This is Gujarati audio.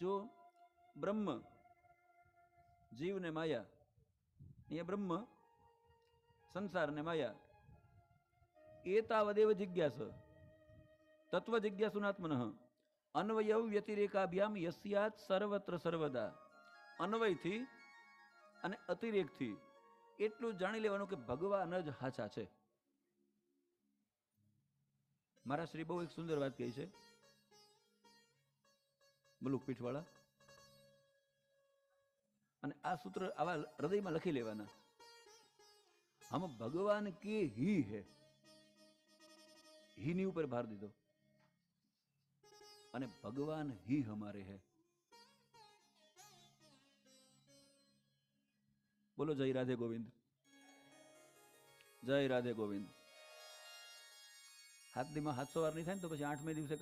જો બ્રહ્મ જીવ ને માયા એ બ્રહ્મ સંસાર ને માયા તાવદેવ જિજ્ઞાસ, તત્વ જિજ્ઞાસુનાત્મન અન્વયવ વ્યતિરેકાભ્યામ યસ્યાત સર્વત્ર સર્વદા. અન્વયથી અને અતિરેકથી એટલું જાણી લેવાનું કે ભગવાન જ હાચા છે. મારા શ્રી બહુ એક સુંદર વાત કહી છે. મુલુક પીઠવાળા. અને આ સૂત્ર આવા હૃદયમાં લખી લેવાના. હમ ભગવાન કે હી હે. હીની ઉપર ભાર દીધો. અને ભગવાન હી હમારે હે. બોલો જય રાધે ગોવિંદ. જય રાધે ગોવિંદ. હાથ દીમાં હાથસો વાર નહીં થાય ને તો પછી આઠમે દિવસે